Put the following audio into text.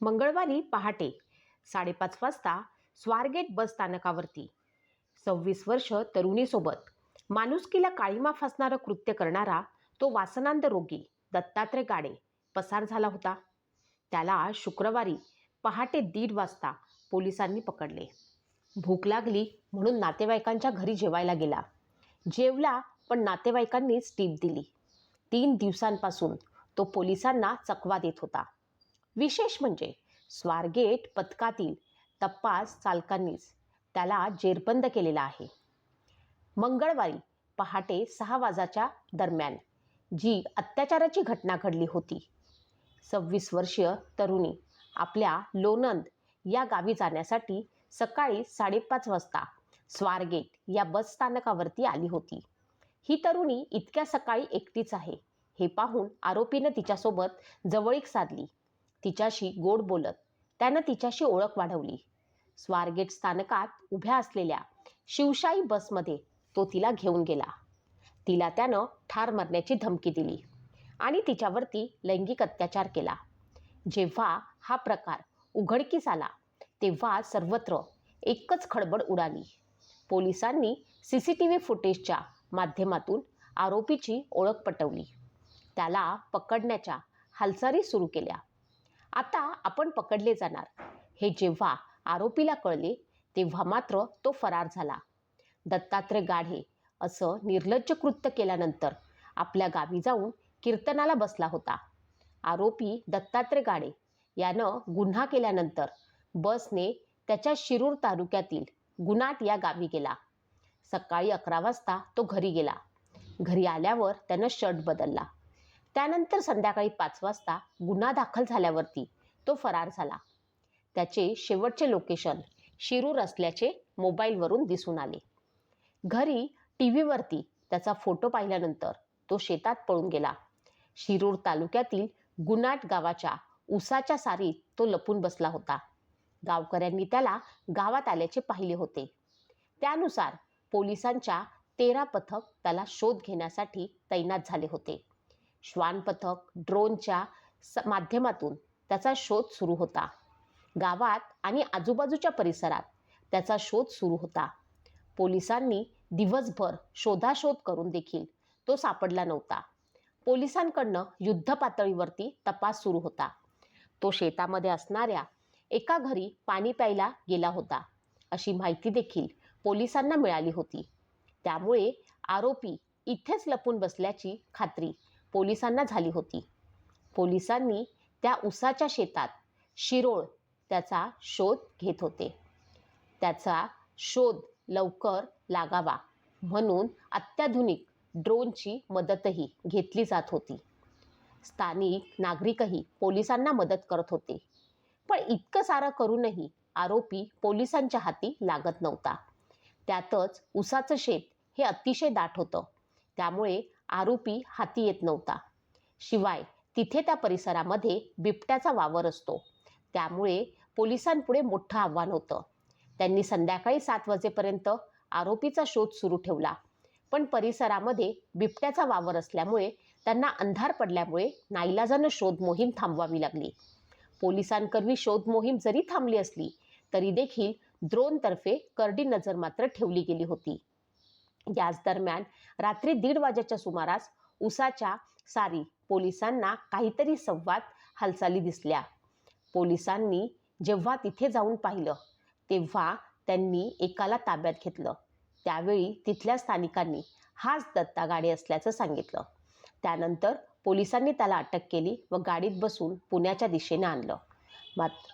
मंगळवारी पहाटे साडेपाच वाजता स्वारगेट बस स्थानकावरती. सव्वीस वर्ष तरुणीसोबत. माणुसकीला काळीमा फासणारं कृत्य करणारा तो वासनांद रोगी दत्तात्रय गाडे पसार झाला होता. त्याला शुक्रवारी पहाटे दीड वाजता पोलिसांनी पकडले. भूक लागली म्हणून नातेवाईकांच्या घरी जेवायला गेला. जेवला पण नातेवाईकांनीच टीप दिली. तीन दिवसांपासून तो पोलिसांना चकवा देत होता. विशेष म्हणजे स्वारगेट पथकातील तपास चालकांनीच त्याला जेरबंद केलेला आहे. मंगळवारी पहाटे सहा वाजाच्या दरम्यान जी अत्याचाराची घटना घडली होती. सव्वीस वर्षीय तरुणी आपल्या लोणंद या गावी जाण्यासाठी सकाळी साडेपाच वाजता स्वारगेट या बस स्थानकावरती आली होती. ही तरुणी इतक्या सकाळी एकटीच आहे हे पाहून आरोपीनं तिच्यासोबत जवळीक साधली. तिच्याशी गोड बोलत त्यानं तिच्याशी ओळख वाढवली. स्वारगेट स्थानकात उभ्या असलेल्या शिवशाही बसमध्ये तो तिला घेऊन गेला. तिला त्यानं ठार मारण्याची धमकी दिली आणि तिच्यावरती लैंगिक अत्याचार केला. जेव्हा हा प्रकार उघडकीस आला तेव्हा सर्वत्र एकच खडबड उडाली. पोलिसांनी सी सी टी व्ही फुटेजच्या माध्यमातून आरोपीची ओळख पटवली. त्याला पकडण्याच्या हालचाली सुरू केल्या. आता आपण पकडले जाणार. हे जेव्हा आरोपीला कळले तेव्हा मात्र तो फरार झाला. दत्तात्रय गाढे असं निर्लज्ज कृत्य केल्यानंतर आपल्या गावी जाऊन कीर्तनाला बसला होता. आरोपी दत्तात्रय गाडे यानं गुन्हा केल्यानंतर बसने त्याच्या शिरूर तालुक्यातील गुनाट या गावी गेला. सकाळी अकरा वाजता तो घरी गेला. घरी आल्यावर त्यानं शर्ट बदलला. त्यानंतर संध्याकाळी पाच वाजता गुन्हा दाखल झाल्यावरती तो फरार झाला. त्याचे शेवटचे लोकेशन शिरूर असल्याचे मोबाईलवरून दिसून आले. घरी टी व्हीवरती त्याचा फोटो पाहिल्यानंतर तो शेतात पळून गेला. शिरूर तालुक्यातील गुनाट गावाच्या उसाच्या सारीत तो लपून बसला होता. गावकऱ्यांनी त्याला गावात आल्याचे पाहिले होते. त्यानुसार पोलिसांच्या तेरा पथक त्याला शोध घेण्यासाठी तैनात झाले होते. श्वान पथक ड्रोनच्या स माध्यमातून त्याचा शोध सुरू होता. गावात आणि आजूबाजूच्या परिसरात त्याचा शोध सुरू होता. पोलिसांनी दिवसभर शोधाशोध करून देखील तो सापडला नव्हता. पोलिसांकडनं युद्ध पातळीवरती तपास सुरू होता. तो शेतामध्ये असणाऱ्या एका घरी पाणी प्यायला गेला होता अशी माहिती देखील पोलिसांना मिळाली होती. त्यामुळे आरोपी इथेच लपून बसल्याची खात्री पोलिसांना झाली होती. पोलिसांनी त्या उसाच्या शेतात शिरोळ त्याचा शोध घेत होते. त्याचा शोध लवकर लागावा म्हणून अत्याधुनिक ड्रोनची मदतही घेतली जात होती. स्थानिक नागरिकही पोलिसांना मदत करत होते. पण इतकं सारं करूनही आरोपी पोलिसांच्या हाती लागत नव्हता. त्यातच उसाचं शेत हे अतिशय दाट होतं. त्यामुळे आरोपी हाती येत नव्हता. शिवाय तिथे त्या परिसरामध्ये बिबट्याचा वावर असतो. त्यामुळे पोलिसांपुढे मोठं आव्हान होतं. त्यांनी संध्याकाळी सात वाजेपर्यंत आरोपीचा शोध सुरू ठेवला. पण परिसरामध्ये बिबट्याचा वावर असल्यामुळे त्यांना अंधार पडल्यामुळे नाईलाजानं शोध मोहीम थांबवावी लागली. पोलिसांकरवी शोध मोहीम जरी थांबली असली तरी देखील ड्रोनतर्फे करडी नजर मात्र ठेवली गेली होती. याच दरम्यान रात्री दीड वाजेच्या सुमारास उसाच्या सारी पोलिसांना काहीतरी संवाद हालचाली दिसल्या. पोलिसांनी जेव्हा तिथे जाऊन पाहिलं तेव्हा त्यांनी एकाला ताब्यात घेतलं. त्यावेळी तिथल्या स्थानिकांनी हाच दत्ता गाडी असल्याचं सांगितलं. त्यानंतर पोलिसांनी त्याला अटक केली व गाडीत बसून पुण्याच्या दिशेने आणलं. मात्र